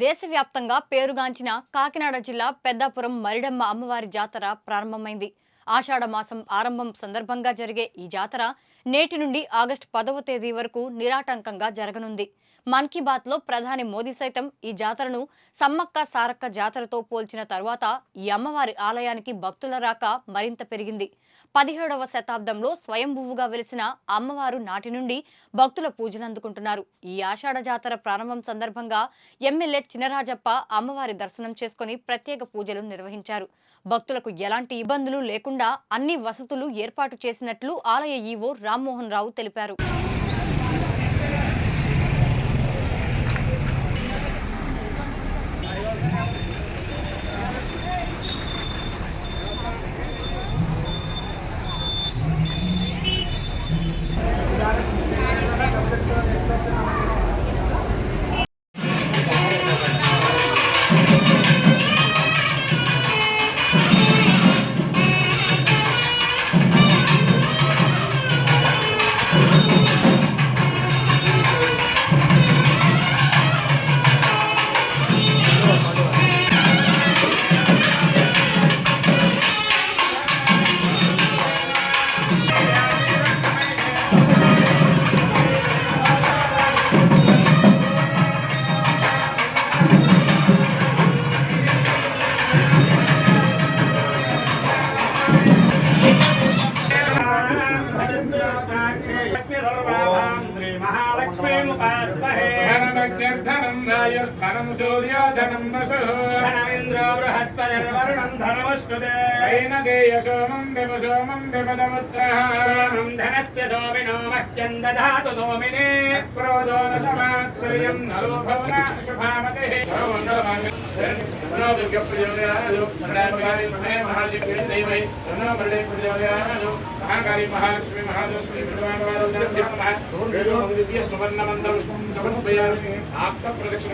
దేశవ్యాప్తంగా పేరుగాంచిన కాకినాడ జిల్లా పెద్దాపురం మరిడమ్మ అమ్మవారి జాతర ప్రారంభమైంది. ఆషాఢ మాసం ఆరంభం సందర్భంగా జరిగే ఈ జాతర నేటి నుండి ఆగస్టు పదవ తేదీ వరకు నిరాటంకంగా జరగనుంది. మన్ కీ బాత్లో ప్రధాని మోదీ సైతం ఈ జాతరను సమ్మక్క సారక్క జాతరతో పోల్చిన తర్వాత ఈ అమ్మవారి ఆలయానికి భక్తుల రాక మరింత పెరిగింది. పదిహేడవ శతాబ్దంలో స్వయంభువుగా వెలిసిన అమ్మవారు నాటి నుండి భక్తుల పూజలు అందుకుంటున్నారు. ఈ ఆషాఢ జాతర ప్రారంభం సందర్భంగా ఎమ్మెల్యే చినరాజప్ప అమ్మవారి దర్శనం చేసుకుని ప్రత్యేక పూజలు నిర్వహించారు. భక్తులకు ఎలాంటి ఇబ్బందులు లేకుండా అన్ని వసతులు ఏర్పాటు చేసినట్లు ఆలయ ఈవో రామ్మోహన్ రావు తెలిపారు. ధనం నాయుర్ధనం సూర్యోధనం వసు. ధనమింద్రో బృహస్పతిర్వరుణం ధనమశ్నుతే వైనదేయ సోమం విమ సోమం విమదముత్రః ధనస్య సోమినో మహ్యం దదాతు సోమినే. క్రోధో నమాత్ సూర్యం నలో భవన శుభామతే మంగళమాంగ నమో దుర్గ ప్రచోదయాదు ప్రణామకారి మహే మహాదివ్య దైవై నమో వరదే ప్రచోదయాదు మహాకారి మహాలక్ష్మి మహాదోష్మి భగవాన్ వారు దివ్య సువర్ణ మంత్రం సమర్పయామి ఆప్త ప్రదక్షిణ